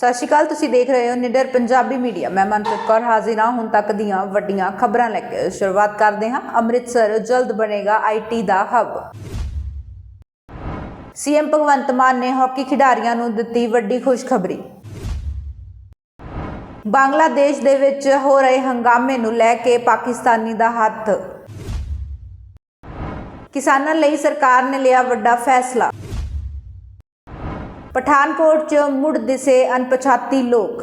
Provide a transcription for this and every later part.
ਸਤਿ ਸ਼੍ਰੀ ਅਕਾਲ, ਤੁਸੀਂ ਦੇਖ ਰਹੇ ਹੋ ਨਿਡਰ ਪੰਜਾਬੀ ਮੀਡੀਆ। ਮੈਂ ਮਨਪ੍ਰੀਤ ਕੌਰ ਹਾਜ਼ਰ ਹਾਂ ਹੁਣ ਤੱਕ ਦੀਆਂ ਵੱਡੀਆਂ ਖਬਰਾਂ ਲੈ ਕੇ ਸ਼ੁਰੂਆਤ ਕਰਦੇ ਹਾਂ। ਅੰਮ੍ਰਿਤਸਰ ਜਲਦ ਬਣੇਗਾ ਆਈਟੀ ਦਾ ਹੱਬ। ਸੀਐਮ ਭਗਵੰਤ ਮਾਨ ਨੇ ਹਾਕੀ ਖਿਡਾਰੀਆਂ ਨੂੰ ਦਿੱਤੀ ਵੱਡੀ ਖੁਸ਼ਖਬਰੀ। ਬੰਗਲਾਦੇਸ਼ ਦੇ ਵਿੱਚ ਹੋ ਰਹੇ ਹੰਗਾਮੇ ਨੂੰ ਲੈ ਕੇ ਪਾਕਿਸਤਾਨੀ ਦਾ ਹੱਥ। ਕਿਸਾਨਾਂ ਲਈ ਸਰਕਾਰ ਨੇ ਲਿਆ ਵੱਡਾ ਫੈਸਲਾ। ਪਠਾਨਕੋਟ 'ਚ ਮੁੜ ਦਿਸੇ ਅਣਪਛਾਤੀ ਲੋਕ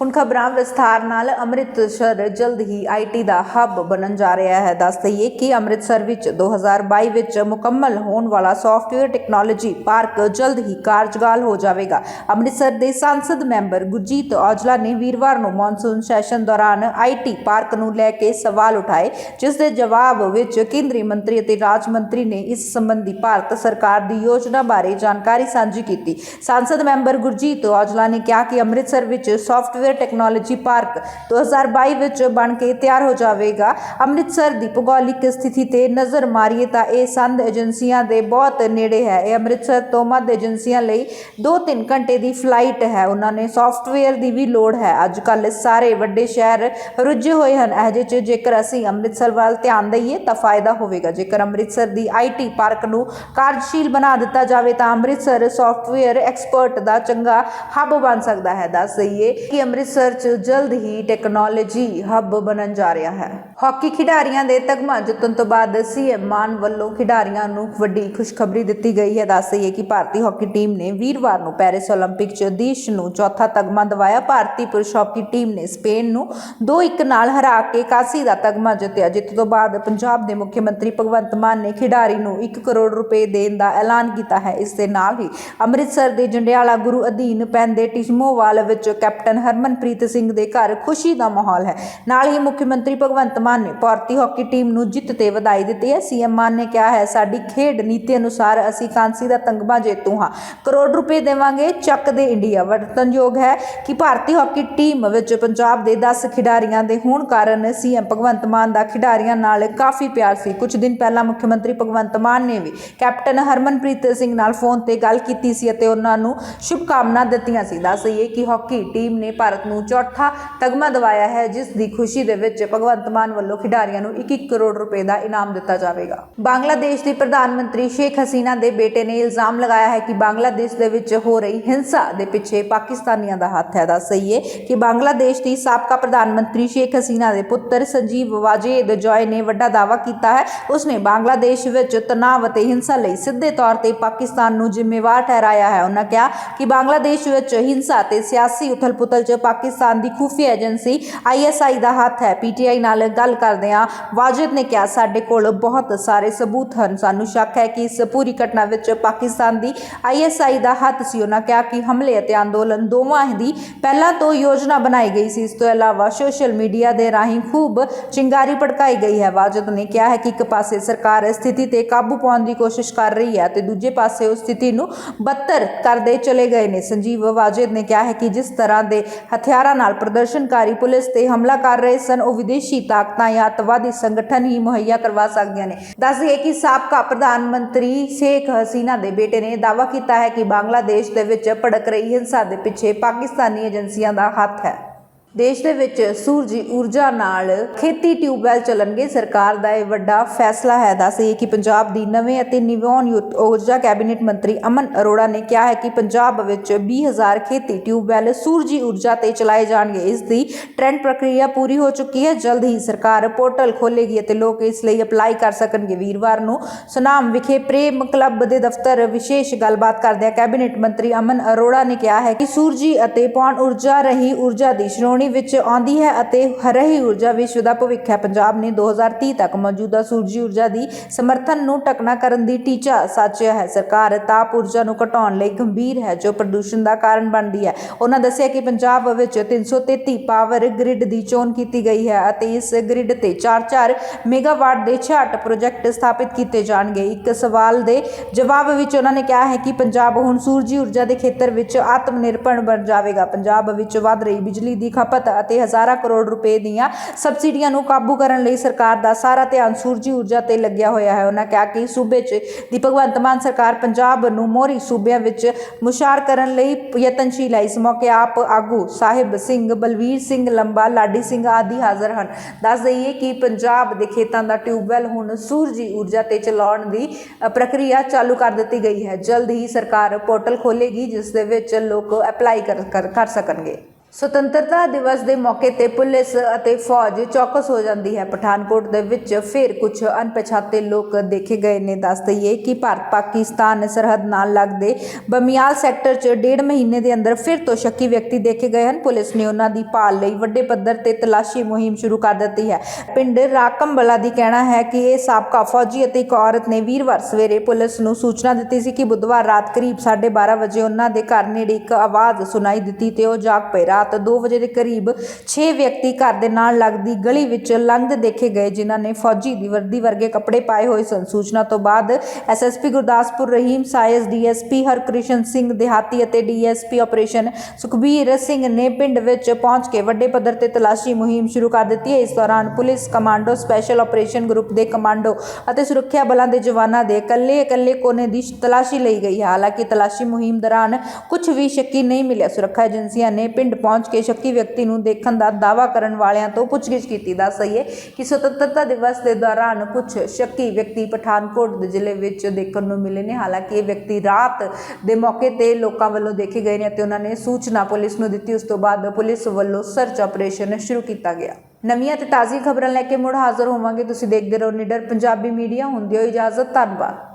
ਹੁਣ ਖਬਰਾਂ ਵਿਸਥਾਰ ਨਾਲ ਅੰਮ੍ਰਿਤਸਰ ਜਲਦ ਹੀ ਆਈਟੀ ਦਾ ਹੱਬ ਬਣਨ ਜਾ ਰਿਹਾ ਹੈ। ਦੱਸ ਦਈਏ ਕਿ ਅੰਮ੍ਰਿਤਸਰ ਵਿੱਚ 2022 ਵਿੱਚ ਮੁਕੰਮਲ ਹੋਣ ਵਾਲਾ ਸੌਫਟਵੇਅਰ ਟੈਕਨੋਲੋਜੀ ਪਾਰਕ ਜਲਦ ਹੀ ਕਾਰਜਕਾਲ ਹੋ ਜਾਵੇਗਾ। ਅੰਮ੍ਰਿਤਸਰ ਦੇ ਸੰਸਦ ਮੈਂਬਰ ਗੁਰਜੀਤ ਔਜਲਾ ਨੇ ਵੀਰਵਾਰ ਨੂੰ ਮੌਨਸੂਨ ਸੈਸ਼ਨ ਦੌਰਾਨ ਆਈਟੀ ਪਾਰਕ ਨੂੰ ਲੈ ਕੇ ਸਵਾਲ ਉਠਾਏ, ਜਿਸ ਦੇ ਜਵਾਬ ਵਿੱਚ ਕੇਂਦਰੀ ਮੰਤਰੀ ਅਤੇ ਰਾਜ ਮੰਤਰੀ ਨੇ ਇਸ ਸੰਬੰਧੀ ਭਾਰਤ ਸਰਕਾਰ ਦੀ ਯੋਜਨਾ ਬਾਰੇ ਜਾਣਕਾਰੀ ਸਾਂਝੀ ਕੀਤੀ। ਸੰਸਦ ਮੈਂਬਰ ਗੁਰਜੀਤ ਔਜਲਾ ਨੇ ਕਿਹਾ ਕਿ ਅੰਮ੍ਰਿਤਸਰ ਵਿੱਚ ਸੌਫਟਵੇਅਰ ਟੈਕਨੋਲੋਜੀ ਪਾਰਕ 2022 ਵਿੱਚ ਬਣ ਕੇ ਤਿਆਰ ਹੋ ਜਾਵੇਗਾ। ਅੰਮ੍ਰਿਤਸਰ ਦੀ ਭੂਗੋਲਿਕ ਸਥਿਤੀ ਤੇ ਨਜ਼ਰ ਮਾਰੀਏ ਤਾਂ ਇਹ ਸੰਦ ਏਜੰਸੀਆਂ ਦੇ ਬਹੁਤ ਨੇੜੇ ਹੈ। ਇਹ ਅੰਮ੍ਰਿਤਸਰ ਤੋਂ ਮੱਧ ਏਜੰਸੀਆਂ ਲਈ 2-3 ਘੰਟੇ ਦੀ ਫਲਾਈਟ ਹੈ। ਉਹਨਾਂ ਨੇ ਸੌਫਟਵੇਅਰ ਦੀ ਵੀ ਲੋੜ ਹੈ। ਅੱਜ ਕੱਲ੍ਹ ਸਾਰੇ ਵੱਡੇ ਸ਼ਹਿਰ ਰੁੱਝੇ ਹੋਏ ਹਨ। ਅਜੇ ਚ ਜੇਕਰ ਅਸੀਂ ਅੰਮ੍ਰਿਤਸਰ ਵੱਲ ਧਿਆਨ ਦਈਏ ਤਾਂ ਫਾਇਦਾ ਹੋਵੇਗਾ। ਜੇਕਰ ਅੰਮ੍ਰਿਤਸਰ ਦੀ ਆਈਟੀ ਪਾਰਕ ਨੂੰ ਕਾਰਜਸ਼ੀਲ ਬਣਾ ਦਿੱਤਾ ਜਾਵੇ ਤਾਂ ਅੰਮ੍ਰਿਤਸਰ ਸੌਫਟਵੇਅਰ ਐਕਸਪਰਟ ਦਾ ਚੰਗਾ ਹੱਬ ਬਣ ਸਕਦਾ ਹੈ। ਦੱਸ ਦਈਏ ਕਿ ਅੰਮ੍ਰਿਤਸਰ 'ਚ ਜਲਦ ਹੀ ਟੈਕਨੋਲੋਜੀ ਹੱਬ ਬਣਨ ਜਾ ਰਿਹਾ ਹੈ ਹਾਕੀ ਖਿਡਾਰੀਆਂ ਦੇ ਤਗਮਾ ਜਿੱਤਣ ਤੋਂ ਬਾਅਦ ਸੀਐਮ ਮਾਨ ਵੱਲੋਂ ਖਿਡਾਰੀਆਂ ਨੂੰ ਵੱਡੀ ਖੁਸ਼ਖਬਰੀ ਦਿੱਤੀ ਗਈ ਹੈ ਦੱਸ ਦਈਏ ਕਿ ਭਾਰਤੀ ਹਾਕੀ ਟੀਮ ਨੇ ਵੀਰਵਾਰ ਨੂੰ ਪੈਰਿਸ 올림픽 'ਚ ਦੇਸ਼ ਨੂੰ ਚੌਥਾ ਤਗਮਾ ਦਿਵਾਇਆ ਭਾਰਤੀ ਪੁਰਸ਼ ਹਾਕੀ ਟੀਮ ਨੇ ਸਪੇਨ ਨੂੰ 2-1 ਨਾਲ ਹਰਾ ਕੇ ਕਾਸੀ ਦਾ ਤਗਮਾ ਜਿੱਤਿਆ ਜਿੱਤ ਤੋਂ ਬਾਅਦ ਪੰਜਾਬ ਦੇ ਮੁੱਖ ਮੰਤਰੀ ਭਗਵੰਤ ਮਾਨ ਨੇ ਖਿਡਾਰੀ ਨੂੰ 1 ਕਰੋੜ ਰੁਪਏ ਦੇਣ ਦਾ ਐਲਾਨ ਕੀਤਾ ਹੈ ਇਸ ਦੇ ਨਾਲ ਹੀ ਅੰਮ੍ਰਿਤਸਰ ਦੇ ਜੰਡਿਆਲਾ ਗੁਰੂ ਅਧੀਨ ਪੈਂਦੇ ਟਿਸ਼ਮੋਵਾਲ ਵਿੱਚ ਕੈਪਟਨ ਹਰਮਨਪ੍ਰੀਤ ਸਿੰਘ ਦੇ ਘਰ ਖੁਸ਼ੀ ਦਾ ਮਾਹੌਲ ਹੈ। ਨਾਲ ਹੀ ਮੁੱਖ ਮੰਤਰੀ ਭਗਵੰਤ ਮਾਨ ਨੇ ਭਾਰਤੀ ਹਾਕੀ ਟੀਮ ਨੂੰ ਜਿੱਤ ਤੇ ਵਧਾਈ ਦਿੱਤੀ ਹੈ। ਸੀਐਮ ਮਾਨ ਨੇ ਕਿਹਾ ਹੈ, ਸਾਡੀ ਖੇਡ ਨੀਤੀ ਅਨੁਸਾਰ ਅਸੀਂ ਕਾਂਸੀ ਦਾ ਤਗਮਾ ਜੇਤੂ ਹਾਂ। ਕਰੋੜ ਰੁਪਏ ਦੇਵਾਂਗੇ, ਚੱਕ ਦੇ ਇੰਡੀਆ। ਵਰਤਨਯੋਗ ਹੈ ਕਿ ਭਾਰਤੀ ਹਾਕੀ ਟੀਮ ਵਿੱਚ ਪੰਜਾਬ ਦੇ 10 ਖਿਡਾਰੀਆਂ ਦੇ ਹੋਣ ਕਾਰਨ ਸੀਐਮ ਭਗਵੰਤ ਮਾਨ ਦਾ ਖਿਡਾਰੀਆਂ ਨਾਲ ਕਾਫੀ ਪਿਆਰ ਸੀ। ਕੁਝ ਦਿਨ ਪਹਿਲਾਂ ਮੁੱਖ ਮੰਤਰੀ ਭਗਵੰਤ ਮਾਨ ਨੇ ਵੀ ਕੈਪਟਨ ਹਰਮਨਪ੍ਰੀਤ ਸਿੰਘ ਨਾਲ ਫੋਨ ਤੇ ਗੱਲ ਕੀਤੀ ਸੀ ਅਤੇ ਉਹਨਾਂ ਨੂੰ ਸ਼ੁਭਕਾਮਨਾ ਦਿੱਤੀਆਂ ਸੀ। ਦੱਸ ਦਈਏ ਕਿ ਹਾਕੀ ਟੀਮ ਨੇ ਭਾਰਤ ਨੂੰ ਚੌਥਾ ਤਗਮਾ ਦਿਵਾਇਆ ਹੈ, ਜਿਸ ਦੀ ਖੁਸ਼ੀ ਦੇ ਵਿੱਚ ਭਗਵੰਤ ਮਾਨ ਵੱਲੋਂ ਖਿਡਾਰੀਆਂ ਨੂੰ 1-1 ਕਰੋੜ ਰੁਪਏ ਦਾ ਇਨਾਮ ਦਿੱਤਾ ਜਾਵੇਗਾ। ਬੰਗਲਾਦੇਸ਼ ਦੀ ਪ੍ਰਧਾਨ ਮੰਤਰੀ ਸ਼ੇਖ ਹਸੀਨਾ ਦੇ ਬੇਟੇ ਨੇ ਇਲਜ਼ਾਮ ਲਗਾਇਆ ਹੈ ਕਿ ਬੰਗਲਾਦੇਸ਼ ਦੇ ਵਿੱਚ ਹੋ ਰਹੀ ਹਿੰਸਾ ਦੇ ਪਿੱਛੇ ਪਾਕਿਸਤਾਨੀਆਂ ਦਾ ਹੱਥ ਹੈ। ਦੱਸ ਦਈਏ ਕਿ ਬੰਗਲਾਦੇਸ਼ ਦੀ ਸਾਬਕਾ ਪ੍ਰਧਾਨ ਮੰਤਰੀ ਸ਼ੇਖ ਹਸੀਨਾ ਦੇ ਪੁੱਤਰ ਸੰਜੀਵ ਵਾਜੇਦ ਜੋਏ ਨੇ ਵੱਡਾ ਦਾਅਵਾ ਕੀਤਾ ਹੈ। ਉਸਨੇ ਬੰਗਲਾਦੇਸ਼ ਵਿੱਚ ਤਣਾਅ ਅਤੇ ਹਿੰਸਾ ਲਈ ਸਿੱਧੇ ਤੌਰ ਤੇ ਪਾਕਿਸਤਾਨ ਨੂੰ ਜ਼ਿੰਮੇਵਾਰ ਠਹਿਰਾਇਆ ਹੈ। ਉਹਨਾਂ ਕਿਹਾ ਕਿ ਬੰਗਲਾਦੇਸ਼ ਵਿੱਚ ਹਿੰਸਾ ਤੇ ਸਿਆਸੀ ਉਥਲ-ਪੁਥਲ 'ਚ ਪਾਕਿਸਤਾਨ ਦੀ ਖੁਫੀਆ ਏਜੰਸੀ ਆਈਐਸਆਈ ਦਾ ਹੱਥ ਹੈ। ਪੀਟੀਆਈ ਨਾਲ ਗੱਲ ਕਰਦਿਆਂ ਵਾਜਿਦ ਨੇ ਕਿਹਾ, ਸਾਡੇ ਕੋਲ ਬਹੁਤ ਸਾਰੇ ਸਬੂਤ ਹਨ। ਸਾਨੂੰ ਸ਼ੱਕ ਹੈ ਕਿ ਇਸ ਪੂਰੀ ਘਟਨਾ ਵਿੱਚ ਪਾਕਿਸਤਾਨ ਦੀ ਆਈਐਸਆਈ ਦਾ ਹੱਥ ਸੀ। ਉਹਨਾਂ ਕਿਹਾ ਕਿ ਹਮਲੇ ਅਤੇ ਅੰਦੋਲਨ ਦੋਵਾਂ ਦੀ ਪਹਿਲਾਂ ਤੋਂ ਯੋਜਨਾ ਬਣਾਈ ਗਈ ਸੀ। ਇਸ ਤੋਂ ਇਲਾਵਾ ਸੋਸ਼ਲ ਮੀਡੀਆ ਦੇ ਰਾਹੀਂ ਖੂਬ ਚਿੰਗਾਰੀ ਭੜਕਾਈ ਗਈ ਹੈ। ਵਾਜਿਦ ਨੇ ਕਿਹਾ ਹੈ ਕਿ ਇੱਕ ਪਾਸੇ ਸਰਕਾਰ ਸਥਿਤੀ ਤੇ ਕਾਬੂ ਪਾਉਣ ਦੀ ਕੋਸ਼ਿਸ਼ ਕਰ ਰਹੀ ਹੈ ਤੇ ਦੂਜੇ ਪਾਸੇ ਉਸ ਸਥਿਤੀ ਨੂੰ ਬੱਤਰ ਕਰਦੇ ਚਲੇ ਗਏ ਨੇ। ਸੰਜੀਵ ਵਾਜਿਦ ਨੇ ਕਿਹਾ ਹੈ ਕਿ ਜਿਸ ਤਰ੍ਹਾਂ ਦੇ ਹਥਿਆਰਾਂ ਨਾਲ ਪ੍ਰਦਰਸ਼ਨਕਾਰੀ ਪੁਲਿਸ ਤੇ ਹਮਲਾ ਕਰ ਰਹੇ ਸਨ। ਉਹ ਵਿਦੇਸ਼ੀ ਤਾਕਤਾਂ ਜਾਂ ਅੱਤਵਾਦੀ ਸੰਗਠਨ ਹੀ ਮੁਹੱਈਆ ਕਰਵਾ ਸਕਦੀਆਂ ਨੇ। ਦੱਸ ਦਈਏ ਕਿ ਸਾਬਕਾ ਪ੍ਰਧਾਨ ਮੰਤਰੀ ਸ਼ੇਖ ਹਸੀਨਾ ਦੇ ਬੇਟੇ ਨੇ ਦਾਅਵਾ ਕੀਤਾ ਹੈ ਕਿ ਬੰਗਲਾਦੇਸ਼ ਦੇ ਵਿੱਚ ਭੜਕ ਰਹੀ ਹਿੰਸਾ ਦੇ ਪਿੱਛੇ ਪਾਕਿਸਤਾਨੀ ਏਜੰਸੀਆਂ ਦਾ ਹੱਥ ਹੈ। ਦੇਸ਼ ਦੇ ਵਿੱਚ ਸੂਰਜੀ ਊਰਜਾ ਨਾਲ ਖੇਤੀ ਟਿਊਬਵੈਲ ਚੱਲਣਗੇ। ਸਰਕਾਰ ਦਾ ਇਹ ਵੱਡਾ ਫੈਸਲਾ ਹੈ। ਦੱਸਈਏ ਕਿ ਪੰਜਾਬ ਦੀ ਨਵੇਂ ਅਤੇ ਨਵਿਆਉਣ ਯੁੱਧ ਊਰਜਾ ਕੈਬਨਿਟ ਮੰਤਰੀ ਅਮਨ ਅਰੋੜਾ ਨੇ ਕਿਹਾ ਹੈ ਕਿ ਪੰਜਾਬ ਵਿੱਚ 20000 ਖੇਤੀ ਟਿਊਬਵੈਲ ਸੂਰਜੀ ਊਰਜਾ ਤੇ ਚਲਾਏ ਜਾਣਗੇ। ਇਸ ਦੀ ਟ੍ਰੈਂਡ ਪ੍ਰਕਿਰਿਆ ਪੂਰੀ ਹੋ ਚੁੱਕੀ ਹੈ। ਜਲਦ ਹੀ ਸਰਕਾਰ ਪੋਰਟਲ ਖੋਲੇਗੀ ਅਤੇ ਲੋਕ ਇਸ ਲਈ ਅਪਲਾਈ ਕਰ ਸਕਣਗੇ। ਵੀਰਵਾਰ ਨੂੰ ਸੁਨਾਮ ਵਿਖੇ ਪ੍ਰੇਮ ਕਲੱਬ ਦੇ ਦਫ਼ਤਰ ਵਿਸ਼ੇਸ਼ ਗੱਲਬਾਤ ਕਰਦਿਆਂ ਕੈਬਨਿਟ ਮੰਤਰੀ ਅਮਨ ਅਰੋੜਾ ਨੇ ਕਿਹਾ ਹੈ ਕਿ ਸੂਰਜੀ ਅਤੇ ਪੌਣ ਊਰਜਾ ਰਹੀ ਊਰਜਾ ਦੀ ਸ਼੍ਰੋਣੀ ਵਿੱਚ ਆਉਂਦੀ ਹੈ ਅਤੇ ਰਹੀ ਊਰਜਾ ਵਿਸ਼ਵ ਦਾ ਭਵਿੱਖ ਹੈ। ਪੰਜਾਬ ਨੇ 2030 ਤੱਕ ਮੌਜੂਦਾ ਸੂਰਜੀ ਊਰਜਾ ਦੀ ਸਮਰਥਨ ਨੂੰ ਟਕਣਾ ਕਰਨ ਦੀ ਟੀਚਾ ਸਾਚਿਆ ਹੈ। ਸਰਕਾਰ ਤਾਪ ਊਰਜਾ ਨੂੰ ਘਟਾਉਣ ਲਈ ਗੰਭੀਰ ਹੈ, ਜੋ ਪ੍ਰਦੂਸ਼ਣ ਦਾ ਕਾਰਨ ਬਣਦੀ ਹੈ। ਉਹਨਾਂ ਦੱਸਿਆ ਕਿ ਪੰਜਾਬ ਵਿੱਚ 333 ਪਾਵਰ ਗ੍ਰਿਡ ਦੀ ਚੋਣ ਕੀਤੀ ਗਈ ਹੈ ਅਤੇ ਇਸ ਗ੍ਰਿਡ ਤੇ 4-4 ਮੈਗਾਵਾਟ ਦੇ 66 ਪ੍ਰੋਜੈਕਟ ਸਥਾਪਿਤ ਕੀਤੇ ਜਾਣਗੇ। ਇੱਕ ਸਵਾਲ ਦੇ ਜਵਾਬ ਵਿੱਚ ਉਹਨਾਂ ਨੇ ਕਿਹਾ ਹੈ ਕਿ ਪੰਜਾਬ ਹੁਣ ਸੂਰਜੀ ਊਰਜਾ ਦੇ ਖੇਤਰ ਵਿੱਚ ਆਤਮ ਨਿਰਭਰ ਬਣ ਜਾਵੇਗਾ। ਪੰਜਾਬ ਵਿੱਚ ਵੱਧ ਰਹੀ ਬਿਜਲੀ ਦੀ ਖਪਤ ਖਪਤ ਅਤੇ ਹਜ਼ਾਰਾਂ ਕਰੋੜ ਰੁਪਏ ਦੀਆਂ ਸਬਸਿਡੀਆਂ ਨੂੰ ਕਾਬੂ ਕਰਨ ਲਈ ਸਰਕਾਰ ਦਾ ਸਾਰਾ ਧਿਆਨ ਸੂਰਜੀ ਊਰਜਾ ਤੇ ਲੱਗਿਆ ਹੋਇਆ ਹੈ। ਉਹਨਾਂ ਕਿਹਾ ਕਿ ਸੂਬੇ 'ਚ ਦੀ ਭਗਵੰਤ ਮਾਨ ਸਰਕਾਰ ਪੰਜਾਬ ਨੂੰ ਮੋਹਰੀ ਸੂਬਿਆਂ ਵਿੱਚ ਮੁਸ਼ਾਰ ਕਰਨ ਲਈ ਯਤਨਸ਼ੀਲ ਹੈ। ਇਸ ਮੌਕੇ ਆਪ ਆਗੂ ਸਾਹਿਬ ਸਿੰਘ, ਬਲਵੀਰ ਸਿੰਘ, ਲੰਬਾ, ਲਾਡੀ ਸਿੰਘ ਆਦਿ ਹਾਜ਼ਰ ਹਨ। ਦੱਸ ਦਈਏ ਕਿ ਪੰਜਾਬ ਦੇ ਖੇਤਾਂ ਦਾ ਟਿਊਬਵੈਲ ਹੁਣ ਸੂਰਜੀ ਊਰਜਾ ਤੇ ਚਲਾਉਣ ਦੀ ਪ੍ਰਕਿਰਿਆ ਚਾਲੂ ਕਰ ਦਿੱਤੀ ਗਈ ਹੈ। ਜਲਦ ਹੀ ਸਰਕਾਰ ਪੋਰਟਲ ਖੋਲੇਗੀ ਜਿਸ ਦੇ ਵਿੱਚ ਲੋਕ ਅਪਲਾਈ ਕਰ ਕਰ ਕਰ ਸਕਣਗੇ। ਸੁਤੰਤਰਤਾ ਦਿਵਸ ਦੇ ਮੌਕੇ ਤੇ ਪੁਲਿਸ ਅਤੇ ਫੌਜ ਚੌਕਸ ਹੋ ਜਾਂਦੀ ਹੈ। ਪਠਾਨਕੋਟ ਦੇ ਵਿੱਚ ਫਿਰ ਕੁਝ ਅਣਪਛਾਤੇ ਲੋਕ ਦੇਖੇ ਗਏ ਨੇ। ਦੱਸ ਦਈਏ ਕਿ ਭਾਰਤ ਪਾਕਿਸਤਾਨ ਸਰਹੱਦ ਨਾਲ ਲੱਗਦੇ ਬਮਿਆਲ ਸੈਕਟਰ 'ਚ ਡੇਢ ਮਹੀਨੇ ਦੇ ਅੰਦਰ ਫਿਰ ਤੋਂ ਸ਼ੱਕੀ ਵਿਅਕਤੀ ਦੇਖੇ ਗਏ ਹਨ। ਪੁਲਿਸ ਨੇ ਉਹਨਾਂ ਦੀ ਭਾਲ ਲਈ ਵੱਡੇ ਪੱਧਰ ਤੇ ਤਲਾਸ਼ੀ ਮੁਹਿੰਮ ਸ਼ੁਰੂ ਕਰ ਦਿੱਤੀ ਹੈ। ਪਿੰਡ ਰਾਕਮਬਲਾ ਦੀ ਕਹਿਣਾ ਹੈ ਕਿ ਇਹ ਸਾਬਕਾ ਫੌਜੀ ਅਤੇ ਇੱਕ ਔਰਤ ਨੇ ਵੀਰਵਾਰ ਸਵੇਰੇ ਪੁਲਿਸ ਨੂੰ ਸੂਚਨਾ ਦਿੱਤੀ ਸੀ ਕਿ ਬੁੱਧਵਾਰ ਰਾਤ ਕਰੀਬ 12:30 ਵਜੇ ਉਹਨਾਂ ਦੇ ਘਰ ਨੇੜੇ ਇੱਕ ਆਵਾਜ਼ ਸੁਣਾਈ ਦਿੱਤੀ ਤੇ ਉਹ ਜਾਗ ਪਏ। ਰਾਤ 2 ਵਜੇ ਦੇ ਕਰੀਬ 6 ਵਿਅਕਤੀ ਘਰ ਦੇ ਨਾਲ ਲੱਗਦੀ ਗਲੀ ਵਿੱਚ ਲੰਘਦੇ ਦੇਖੇ ਗਏ, ਜਿਨ੍ਹਾਂ ਨੇ ਫੌਜੀ ਦੀ ਵਰਦੀ ਵਰਗੇ ਕੱਪੜੇ ਪਾਏ ਹੋਏ ਸਨ। ਸੂਚਨਾ ਤੋਂ ਬਾਅਦ ਐਸਐਸਪੀ ਗੁਰਦਾਸਪੁਰ ਰਹੀਮ, ਸਾਇਸ ਡੀਐਸਪੀ ਹਰਕ੍ਰਿਸ਼ਨ ਸਿੰਘ ਦਿਹਾਤੀ ਅਤੇ ਡੀਐਸਪੀ ਆਪਰੇਸ਼ਨ ਸੁਖਬੀਰ ਸਿੰਘ ਨੇ ਪਿੰਡ ਵਿੱਚ ਪਹੁੰਚ ਕੇ ਵੱਡੇ ਪੱਧਰ ਤੇ ਤਲਾਸ਼ੀ ਮੁਹਿੰਮ ਸ਼ੁਰੂ ਕਰ ਦਿੱਤੀ ਹੈ। ਇਸ ਦੌਰਾਨ police commando, special operation group ਦੇ ਕਮਾਂਡੋ ਅਤੇ ਸੁਰੱਖਿਆ ਬਲਾਂ ਦੇ ਜਵਾਨਾਂ ਦੇ ਇਕੱਲੇ ਇਕੱਲੇ ਕੋਨੇ ਦੀ ਤਲਾਸ਼ੀ ਲਈ ਗਈ। ਹਾਲਾਂਕਿ ਤਲਾਸ਼ੀ ਮੁਹਿੰਮ ਦੌਰਾਨ ਕੁਝ ਵੀ ਸ਼ੱਕੀ ਨਹੀਂ ਮਿਲਿਆ। ਸੁਰੱਖਿਆ ਏਜੰਸੀਆਂ ਨੇ ਪਿੰਡ ਪਹੁੰਚ ਕੇ ਸ਼ੱਕੀ ਵਿਅਕਤੀ ਨੂੰ ਦੇਖਣ ਦਾ ਦਾਅਵਾ ਕਰਨ ਵਾਲਿਆਂ ਤੋਂ ਪੁੱਛਗਿੱਛ ਕੀਤੀ ਦੱਸ ਦਈਏ ਕਿ ਸੁਤੰਤਰਤਾ ਦਿਵਸ ਦੇ ਦੌਰਾਨ ਕੁਝ ਸ਼ੱਕੀ ਵਿਅਕਤੀ ਪਠਾਨਕੋਟ ਦੇ ਜ਼ਿਲ੍ਹੇ ਵਿੱਚ ਦੇਖਣ ਨੂੰ ਮਿਲੇ ਨੇ। ਹਾਲਾਂਕਿ ਇਹ ਵਿਅਕਤੀ ਰਾਤ ਦੇ ਮੌਕੇ ਤੇ ਲੋਕਾਂ ਵੱਲੋਂ ਦੇਖੇ ਗਏ ਨੇ ਅਤੇ ਉਹਨਾਂ ਨੇ ਸੂਚਨਾ ਪੁਲਿਸ ਨੂੰ ਦਿੱਤੀ। ਉਸ ਤੋਂ ਬਾਅਦ ਪੁਲਿਸ ਵੱਲੋਂ ਸਰਚ ਆਪਰੇਸ਼ਨ ਸ਼ੁਰੂ ਕੀਤਾ ਗਿਆ। ਨਵੀਆਂ ਤੇ ਤਾਜ਼ੀ ਖਬਰਾਂ ਲੈ ਕੇ ਮੁੜ ਹਾਜ਼ਰ ਹੋਵਾਂਗੇ। ਤੁਸੀਂ ਦੇਖਦੇ ਰਹੋ ਨਿਡਰ ਪੰਜਾਬੀ ਮੀਡੀਆ। ਹੁੰਦੀ ਹੋ ਇਜਾਜ਼ਤ। ਧੰਨਵਾਦ।